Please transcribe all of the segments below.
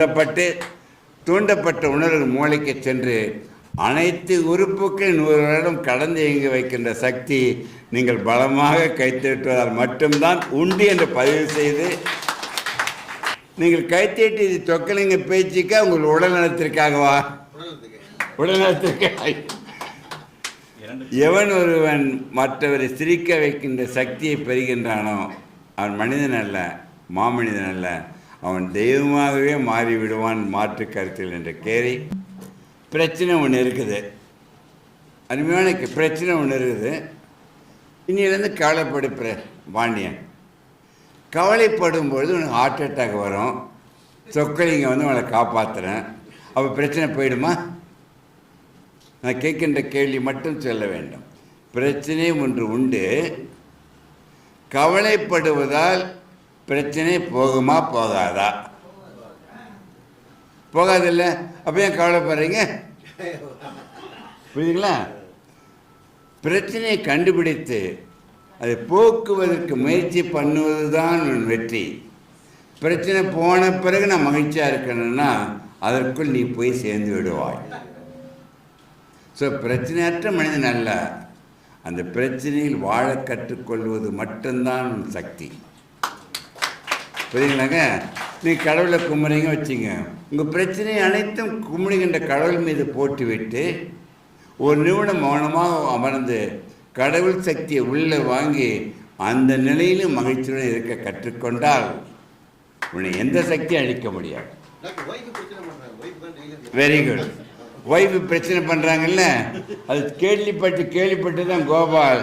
தூண்டப்பட்டு தூண்டப்பட்ட உணர்வு மூளைக்கு சென்று அனைத்து உறுப்புக்கள் நூறு வருடம் கடந்து இயங்கி வைக்கின்ற சக்தி நீங்கள் பலமாக கைத்தட்டுவதால் மட்டும்தான் உண்டு என்று பதிவு செய்து நீங்கள் கைத்தட்டி இது தொக்கலிங்க பேச்சுக்கா உங்கள் உடல் நலத்திற்காகவா? உடல் எவன் ஒருவன் மற்றவரை சிரிக்க வைக்கின்ற சக்தியை பெறுகின்றானோ அவன் மனிதன் அல்ல மாமனிதன் அல்ல. அவன் தெய்வமாகவே மாறிவிடுவான் மாற்று கருத்தில் என்ற கேரி பிரச்சனை ஒன்று இருக்குது. அருமையான பிரச்சனை ஒன்று இருக்குது. இன்னிலேருந்து கவலைப்படு பிர பாண்டியன். கவலைப்படும் பொழுது உனக்கு ஹார்ட் அட்டாக் வரும். சொக்கலிங்க வந்து உங்களை காப்பாற்றுறேன் அப்போ பிரச்சனை போயிடுமா? நான் கேட்கின்ற கேள்வி மட்டும் சொல்ல வேண்டும். பிரச்சனை ஒன்று உண்டு. கவலைப்படுவதால் பிரச்சனை போகுமா போகாதா? போகாதில்ல. அப்போ ஏன் கவலைப்படுறீங்க? புரியுதுங்களா? பிரச்சனையை கண்டுபிடித்து அதை போக்குவதற்கு முயற்சி பண்ணுவது தான் வெற்றி. பிரச்சனை போன பிறகு நான் மகிழ்ச்சியாக இருக்கணும்னா அதற்குள் நீ போய் சேர்ந்து விடுவாய். ஸோ பிரச்சனையற்ற மனிதன் அல்ல. அந்த பிரச்சனையில் வாழ கற்றுக்கொள்வது மட்டும்தான் சக்தி. புரியுங்களாங்க நீ கடவுளை கும்பிட்றீங்க வச்சுங்க. உங்கள் பிரச்சனை அனைத்தும் கும்பிடுகின்ற கடவுள் மீது போட்டுவிட்டு ஒரு நிமிடம் மௌனமாக அமர்ந்து கடவுள் சக்தியை உள்ளே வாங்கி அந்த நிலையிலும் மகிழ்ச்சியுடன் இருக்க கற்றுக்கொண்டால் உன்னை எந்த சக்தியும் அழிக்க முடியாது. வெரி குட் ஒய்வு பிரச்சனை பண்ணுறாங்கல்ல அது கேள்விப்பட்டு கேள்விப்பட்டு தான் கோபால்.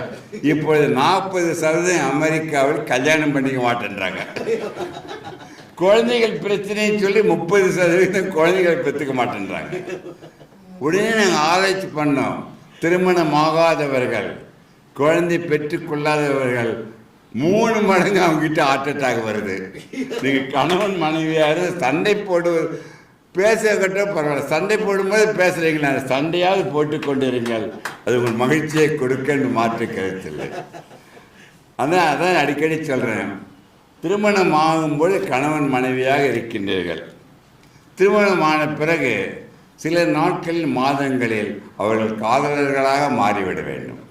இப்பொழுது நாற்பது சதவீதம் அமெரிக்காவில் கல்யாணம் பண்ணிக்க மாட்டேன்றாங்க. குழந்தைகள் பிரச்சனைன்னு சொல்லி முப்பது சதவீதம் குழந்தைகள் பெற்றுக்க மாட்டேன்றாங்க. உடனே நாங்கள் ஆராய்ச்சி பண்ணோம். திருமணமாகாதவர்கள் குழந்தை பெற்றுக்கொள்ளாதவர்கள் மூணு மடங்கு அவங்ககிட்ட ஹார்ட் அட்டாக் வருது. நீங்கள் கணவன் மனைவியார் சண்டை போடுவது பேசக்கட்ட பரவாயில்ல. சண்டை போடும்போது பேசுகிறீங்களா சண்டையாவது போட்டு கொண்டிருங்கள் அது உங்கள் மகிழ்ச்சியை கொடுக்கன்னு மாற்று கருத்தில்லை. அதான் அதான் அடிக்கடி சொல்கிறேன் திருமணம் ஆகும்போது கணவன் மனைவியாக இருக்கின்றீர்கள். திருமணம் ஆன பிறகு சில நாட்களில் மாதங்களில் அவர்கள் காதலர்களாக மாறிவிட வேண்டும்.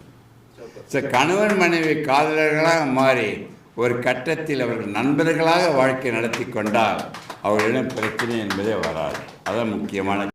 ஸோ கணவன் மனைவி காதலர்களாக மாறி ஒரு கட்டத்தில் அவர்கள் நண்பர்களாக வாழ்க்கை நடத்தி கொண்டால் அவர்களிடம் பிரச்சனை என்பதே வராது. அதுதான் முக்கியமான